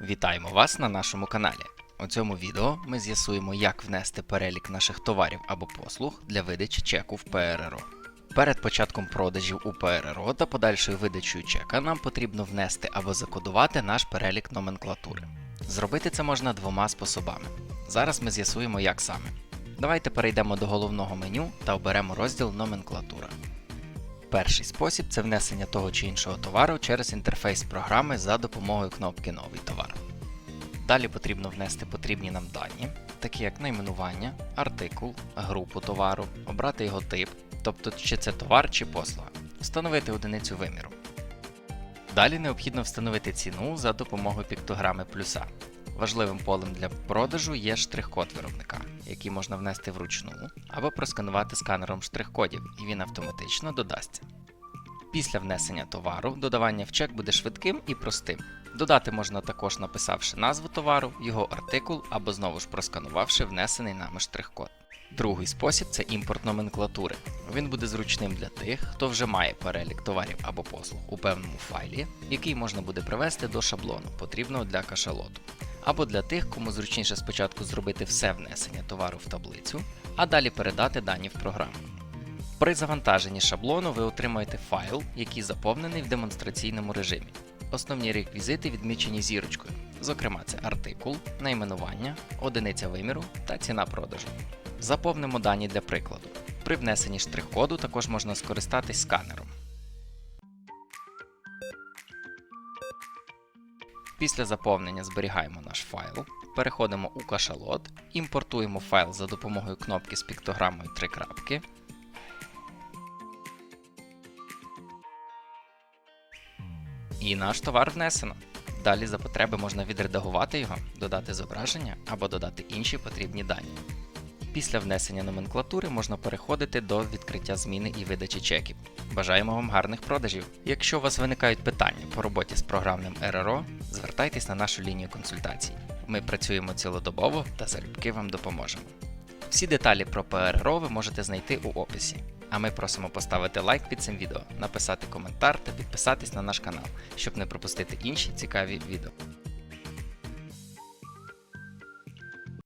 Вітаємо вас на нашому каналі. У цьому відео ми з'ясуємо, як внести перелік наших товарів або послуг для видачі чеку в ПРРО. Перед початком продажів у ПРРО та подальшою видачею чека нам потрібно внести або закодувати наш перелік номенклатури. Зробити це можна двома способами. Зараз ми з'ясуємо, як саме. Давайте перейдемо до головного меню та оберемо розділ Номенклатура. Перший спосіб це внесення того чи іншого товару через інтерфейс програми за допомогою кнопки Новий товар. Далі потрібно внести потрібні нам дані, такі як найменування, артикул, групу товару, обрати його тип, тобто чи це товар чи послуга, встановити одиницю виміру. Далі необхідно встановити ціну за допомогою піктограми плюса. Важливим полем для продажу є штрих-код виробника, який можна внести вручну або просканувати сканером штрих-кодів, і він автоматично додасться. Після внесення товару додавання в чек буде швидким і простим. Додати можна також написавши назву товару, його артикул або знову ж просканувавши внесений нами штрих-код. Другий спосіб це імпорт номенклатури. Він буде зручним для тих, хто вже має перелік товарів або послуг у певному файлі, який можна буде привести до шаблону, потрібного для кашалоту. Або для тих, кому зручніше спочатку зробити все внесення товару в таблицю, а далі передати дані в програму. При завантаженні шаблону ви отримаєте файл, який заповнений в демонстраційному режимі. Основні реквізити відмічені зірочкою, зокрема, це артикул, найменування, одиниця виміру та ціна продажу. Заповнимо дані для прикладу. При внесенні штрих-коду також можна скористатись сканером. Після заповнення зберігаємо наш файл, переходимо у кашалот, імпортуємо файл за допомогою кнопки з піктограмою 3 крапки. І наш товар внесено. Далі за потреби можна відредагувати його, додати зображення або додати інші потрібні дані. Після внесення номенклатури можна переходити до відкриття зміни і видачі чеків. Бажаємо вам гарних продажів! Якщо у вас виникають питання по роботі з програмним РРО, звертайтесь на нашу лінію консультацій. Ми працюємо цілодобово та залюбки вам допоможемо. Всі деталі про ПРРО ви можете знайти у описі. А ми просимо поставити лайк під цим відео, написати коментар та підписатись на наш канал, щоб не пропустити інші цікаві відео.